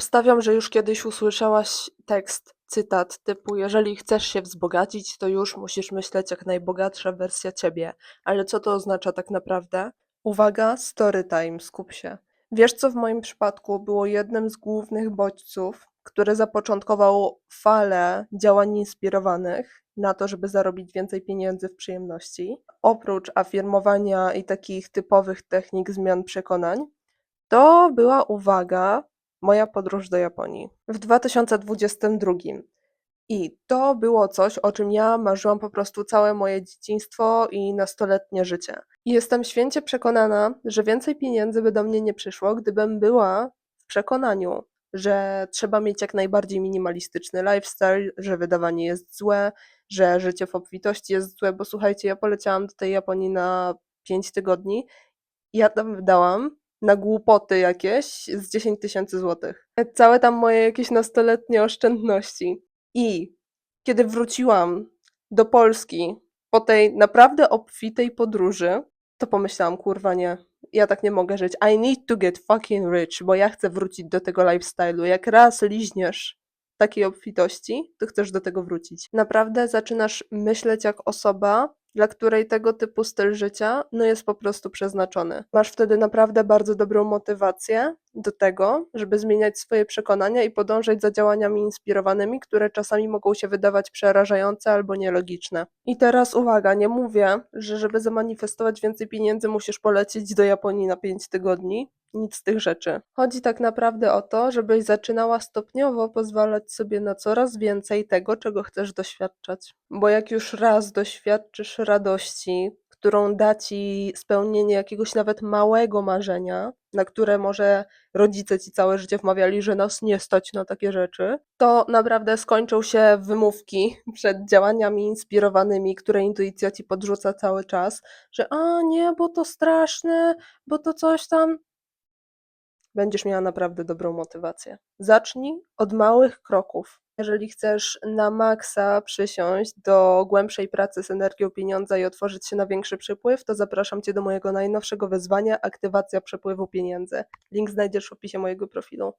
Obstawiam, że już kiedyś usłyszałaś tekst, cytat typu: „Jeżeli chcesz się wzbogacić, to już musisz myśleć jak najbogatsza wersja ciebie”, ale co to oznacza tak naprawdę? Uwaga, story time, skup się. Wiesz, co w moim przypadku było jednym z głównych bodźców, który zapoczątkował falę działań inspirowanych na to, żeby zarobić więcej pieniędzy w przyjemności? Oprócz afirmowania i takich typowych technik zmian przekonań, to była, uwaga, moja podróż do Japonii w 2022. I to było coś, o czym ja marzyłam po prostu całe moje dzieciństwo i nastoletnie życie. I jestem święcie przekonana, że więcej pieniędzy by do mnie nie przyszło, gdybym była w przekonaniu, że trzeba mieć jak najbardziej minimalistyczny lifestyle, że wydawanie jest złe, że życie w obfitości jest złe, bo słuchajcie, ja poleciałam do tej Japonii na 5 tygodni ja tam wydałam na głupoty jakieś z 10 tysięcy złotych. Całe tam moje jakieś nastoletnie oszczędności. I kiedy wróciłam do Polski po tej naprawdę obfitej podróży, to pomyślałam, kurwa nie, ja tak nie mogę żyć. I need to get fucking rich, bo ja chcę wrócić do tego lifestyle'u. Jak raz liźniesz takiej obfitości, to chcesz do tego wrócić. Naprawdę zaczynasz myśleć jak osoba, dla której tego typu styl życia no jest po prostu przeznaczony. Masz wtedy naprawdę bardzo dobrą motywację do tego, żeby zmieniać swoje przekonania i podążać za działaniami inspirowanymi, które czasami mogą się wydawać przerażające albo nielogiczne. I teraz uwaga, nie mówię, że żeby zamanifestować więcej pieniędzy musisz polecieć do Japonii na 5 tygodni. Nic z tych rzeczy. Chodzi tak naprawdę o to, żebyś zaczynała stopniowo pozwalać sobie na coraz więcej tego, czego chcesz doświadczać. Bo jak już raz doświadczysz radości, którą da ci spełnienie jakiegoś nawet małego marzenia, na które może rodzice ci całe życie wmawiali, że nas nie stać na takie rzeczy, to naprawdę skończą się wymówki przed działaniami inspirowanymi, które intuicja ci podrzuca cały czas, że a nie, bo to straszne, bo to coś tam. Będziesz miała naprawdę dobrą motywację. Zacznij od małych kroków. Jeżeli chcesz na maksa przysiąść do głębszej pracy z energią pieniądza i otworzyć się na większy przepływ, to zapraszam Cię do mojego najnowszego wyzwania Aktywacja przepływu pieniędzy. Link znajdziesz w opisie mojego profilu.